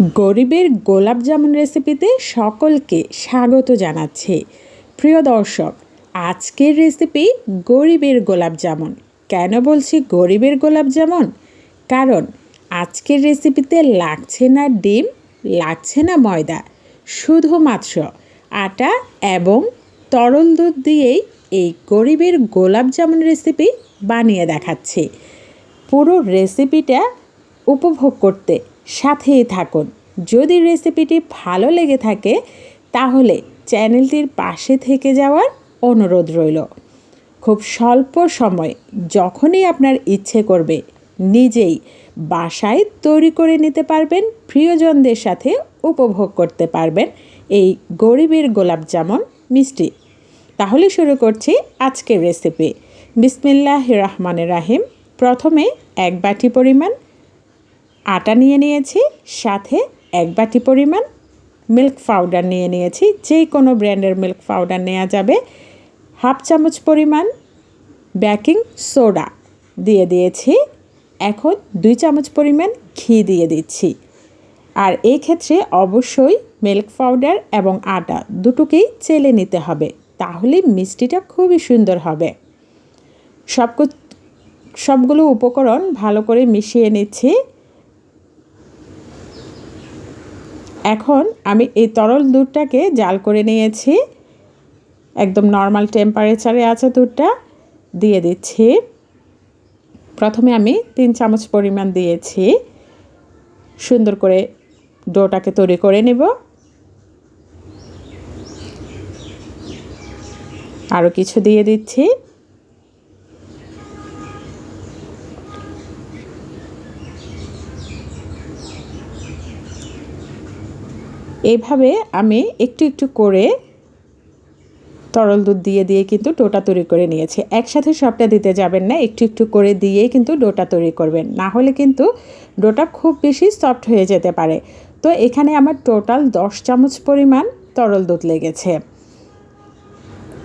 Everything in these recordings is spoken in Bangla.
গরিবের গোলাপ জামুন রেসিপিতে সকলকে স্বাগত জানাচ্ছি। প্রিয় দর্শক, আজকের রেসিপি গরিবের গোলাপ জামুন। কেন বলছি গরিবের গোলাপ জামুন? কারণ আজকের রেসিপিতে লাগছে না ডিম, লাগছে না ময়দা। শুধুমাত্র আটা এবং তরল দুধ দিয়েই এই গরিবের গোলাপ জামুন রেসিপি বানিয়ে দেখাচ্ছি। পুরো রেসিপিটা উপভোগ করতে সাথেই থাকুন। যদি রেসিপিটি ভালো লেগে থাকে, তাহলে চ্যানেলটির পাশে থেকে যাওয়ার অনুরোধ রইল। খুব স্বল্প সময় যখনই আপনার ইচ্ছে করবে, নিজেই বাসায় তৈরি করে নিতে পারবেন, প্রিয়জনদের সাথে উপভোগ করতে পারবেন এই গরিবের গোলাপ জামুন মিষ্টি। তাহলে শুরু করছি আজকের রেসিপি। বিসমিল্লাহ রহমানের রাহিম। প্রথমে এক বাটি পরিমাণ আটা নিয়ে নিয়েছি, সাথে এক বাটি পরিমাণ মিল্ক পাউডার নিয়ে নিয়েছি। যে কোনো ব্র্যান্ডের মিল্ক পাউডার নেওয়া যাবে। হাফ চামচ পরিমাণ বেকিং সোডা দিয়ে দিয়েছি। এখন দুই চামচ পরিমাণ ঘি দিয়ে দিচ্ছি। আর এই ক্ষেত্রে অবশ্যই মিল্ক পাউডার এবং আটা দুটোকেই চেলে নিতে হবে। তাহলে মিষ্টিটা খুবই সুন্দর হবে। সব সবগুলো উপকরণ ভালো করে মিশিয়ে নিচ্ছি। এখন আমি এই তরল দুধটাকে জাল করে নিয়েছি। একদম নর্মাল টেম্পারেচারে আছে দুধটা। দিয়ে দিচ্ছি। প্রথমে আমি তিন চামচ পরিমাণ দিয়েছি। সুন্দর করে ডোটাকে তৈরি করে নেব। আরও কিছু দিয়ে দিচ্ছি। এইভাবে আমি একটু একটু করে তরল দুধ দিয়ে দিয়ে কিন্তু ডোটা তৈরি করে নিয়েছি। একসাথে সবটা দিতে যাবেন না, একটু একটু করে দিয়ে কিন্তু ডোটা তৈরি করবেন। না হলে কিন্তু ডোটা খুব বেশি সফট হয়ে যেতে পারে। তো এখানে আমার টোটাল দশ চামচ পরিমাণ তরল দুধ লেগেছে।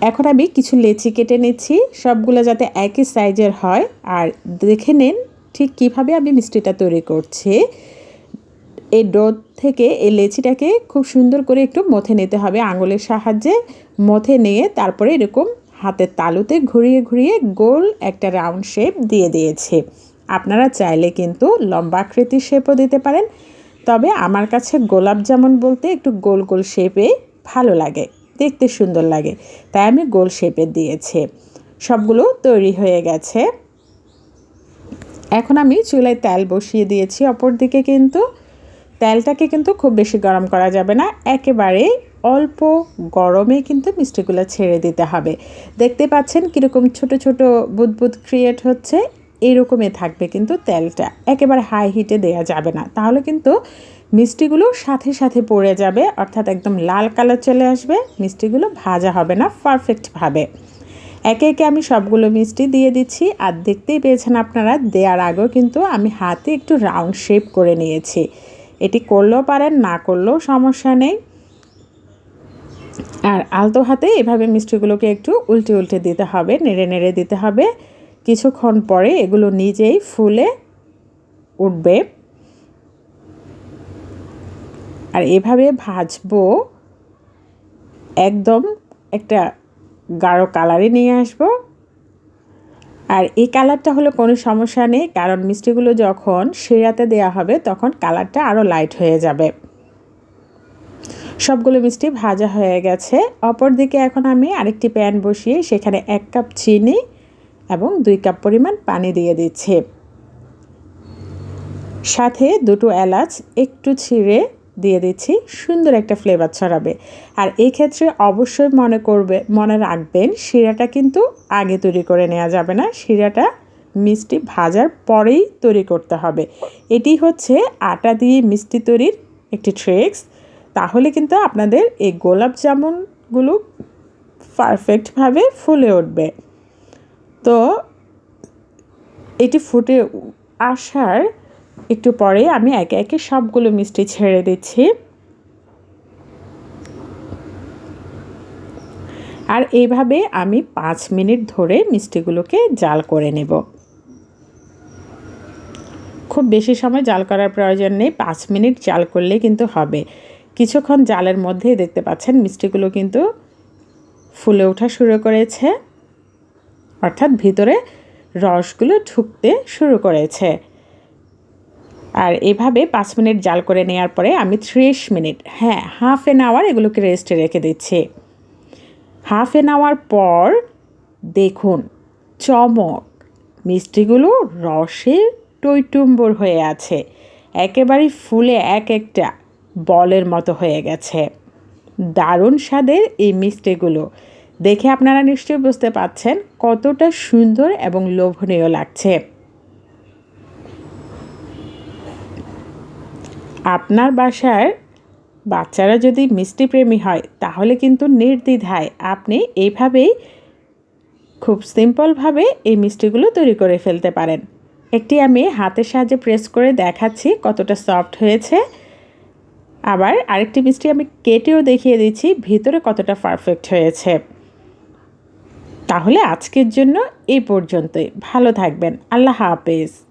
এখন আমি কিছু লেচি কেটে নিচ্ছি, সবগুলো যাতে একই সাইজের হয়। আর দেখে নিন ঠিক কীভাবে আমি মিষ্টিটা তৈরি করছি। এই ডোদ থেকে এই লেচিটাকে খুব সুন্দর করে একটু মথে নিতে হবে আঙুলের সাহায্যে মথে নিয়ে তারপরে এরকম হাতের তালুতে ঘুরিয়ে ঘুরিয়ে গোল একটা রাউন্ড শেপ দিয়ে দিয়েছে। আপনারা চাইলে কিন্তু লম্বা আকৃতির শেপও দিতে পারেন। তবে আমার কাছে গোলাপ জামুন বলতে একটু গোল গোল শেপে ভালো লাগে, দেখতে সুন্দর লাগে। তাই আমি গোল শেপে দিয়েছি। সবগুলো তৈরি হয়ে গেছে। এখন আমি চুলায় তেল বসিয়ে দিয়েছি অপর দিকে কিন্তু তেলটাকে কিন্তু খুব বেশি গরম করা যাবে না। একেবারে অল্প গরমে কিন্তু মিষ্টিগুলো ছেড়ে দিতে হবে। দেখতে পাচ্ছেন কীরকম ছোট ছোট বুদবুদ ক্রিয়েট হচ্ছে, এরকমই থাকবে কিন্তু তেলটা। একেবারে হাই হিটে দেওয়া যাবে না। তাহলে কিন্তু মিষ্টিগুলো সাথে সাথে পড়ে যাবে, অর্থাৎ একদম লাল কালার চলে আসবে, মিষ্টিগুলো ভাজা হবে না পারফেক্টভাবে একে একে আমি সবগুলো মিষ্টি দিয়ে দিচ্ছি। আর দেখতেই পেয়েছেন আপনারা, দেওয়ার আগেও কিন্তু আমি হাতে একটু রাউন্ড শেপ করে নিয়েছি। এটি করলেও পারেন, না করলেও সমস্যা নেই। আর আলতো হাতে এভাবে মিষ্টিগুলোকে একটু উল্টে উল্টে দিতে হবে, নেড়ে নেড়ে দিতে হবে। কিছুক্ষণ পরে এগুলো নিজেই ফুলে উঠবে। আর এভাবে ভাজবো, একদম একটা গাঢ় কালারে নিয়ে আসব। আর এই কালারটা হলো কোনো সমস্যা নেই, কারণ মিষ্টিগুলো যখন শিরাতে দেওয়া হবে তখন কালারটা আরও লাইট হয়ে যাবে। সবগুলো মিষ্টি ভাজা হয়ে গেছে। অপর দিকে এখন আমি আরেকটি প্যান বসিয়ে সেখানে এক কাপ চিনি এবং দুই কাপ পরিমাণ পানি দিয়ে দিচ্ছি। সাথে দুটো এলাচ, একটু ছিঁড়ে দিয়ে দিচ্ছি, সুন্দর একটা ফ্লেভার ছড়াবে। আর এই ক্ষেত্রে অবশ্যই মনে করবে, মনে রাখবেন, শিরাটা কিন্তু আগে তৈরি করে নেওয়া যাবে না। শিরাটা মিষ্টি ভাজার পরেই তৈরি করতে হবে। এটি হচ্ছে আটা দিয়ে মিষ্টি তৈরির একটি ট্রিক্স তাহলে কিন্তু আপনাদের এই গোলাপ জামুনগুলো পারফেক্টভাবে ফুলে উঠবে। তো এটি ফুটে আসার একটু পরে আমি একে একে সবগুলো মিষ্টি ছেড়ে দিচ্ছি। আর এইভাবে আমি পাঁচ মিনিট ধরে মিষ্টিগুলোকে জাল করে নেব। খুব বেশি সময় জাল করার প্রয়োজন নেই, পাঁচ মিনিট জাল করলেই কিন্তু হবে। কিছুক্ষণ জালের মধ্যেই দেখতে পাচ্ছেন মিষ্টিগুলো কিন্তু ফুলে ওঠা শুরু করেছে। অর্থাৎ ভিতরে রসগুলো ঢুকতে শুরু করেছে। আর এভাবে পাঁচ মিনিট জাল করে নেওয়ার পরে আমি ত্রিশ মিনিট হ্যাঁ হাফ এন আওয়ার এগুলোকে রেস্টে রেখে দিচ্ছি। হাফ এন আওয়ার পর দেখুন চমক, মিষ্টিগুলো রসে টইটুম্বর হয়ে আছে, একেবারে ফুলে এক একটা বলের মতো হয়ে গেছে। দারুণ স্বাদের এই মিষ্টিগুলো, দেখে আপনারা নিশ্চয়ই বুঝতে পাচ্ছেন কতটা সুন্দর এবং লোভনীয় লাগছে। আপনার বাসার বাচ্চারা যদি মিষ্টি প্রেমী হয়, তাহলে কিন্তু নির্দ্বিধায় আপনি এইভাবেই খুব সিম্পলভাবে এই মিষ্টিগুলো তৈরি করে ফেলতে পারেন। একটি আমি হাতের সাহায্যে প্রেস করে দেখাচ্ছি কতটা সফট হয়েছে। আবার আরেকটি মিষ্টি আমি কেটেও দেখিয়ে দিচ্ছি ভিতরে কতটা পারফেক্ট হয়েছে। তাহলে আজকের জন্য এই পর্যন্তই। ভালো থাকবেন। আল্লাহ হাফেজ।